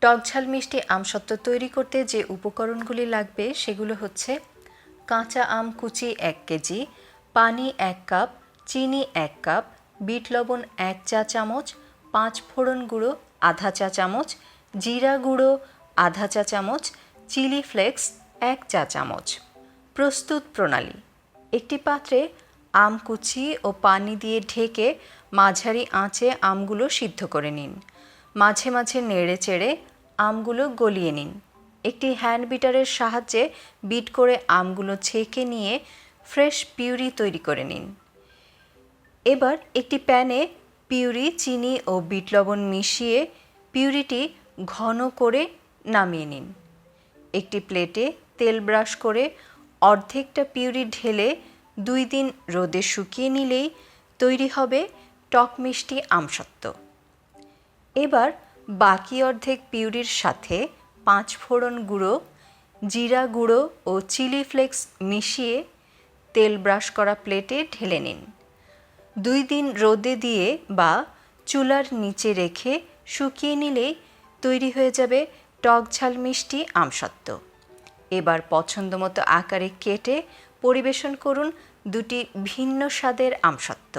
টকঝাল মিষ্টি আমসত্ত্ব তৈরি করতে যে উপকরণগুলি লাগবে সেগুলো হচ্ছে কাঁচা আম কুচি এক কেজি, পানি এক কাপ, চিনি এক কাপ, বিট লবণ এক চা চামচ, পাঁচ ফোড়ন গুঁড়ো আধা চা চামচ, জিরা গুঁড়ো আধা চা চামচ, চিলি ফ্লেক্স এক চা চামচ। প্রস্তুত প্রণালী। একটি পাত্রে আম কুচি ও পানি দিয়ে ঢেকে মাঝারি আঁচে আমগুলো সিদ্ধ করে নিন। মাঝে মাঝে নেড়ে চেড়ে আমগুলো গলিয়ে নিন। একটি হ্যান্ড বিটারের সাহায্যে বিট করে আমগুলো ছেঁকে নিয়ে ফ্রেশ পিউরি তৈরি করে নিন। এবার একটি প্যানে পিউরি, চিনি ও বিট লবণ মিশিয়ে পিউরিটি ঘন করে নামিয়ে নিন। একটি প্লেটে তেল ব্রাশ করে অর্ধেকটা পিউরি ঢেলে দুই দিন রোদে শুকিয়ে নিলেই তৈরি হবে টক মিষ্টি আমসত্ত্ব। এবার বাকি অর্ধেক পিউরির সাথে পাঁচ ফোড়ন গুঁড়ো, জিরা গুঁড়ো ও চিলি ফ্লেক্স মিশিয়ে তেল ব্রাশ করা প্লেটে ঢেলে নিন। দুই দিন রোদে দিয়ে বা চুলার নিচে রেখে শুকিয়ে নিলেই তৈরি হয়ে যাবে টক ঝাল মিষ্টি আমসত্ত্ব। এবার পছন্দমতো আকারে কেটে পরিবেশন করুন দুটি ভিন্ন স্বাদের আমসত্ত্ব।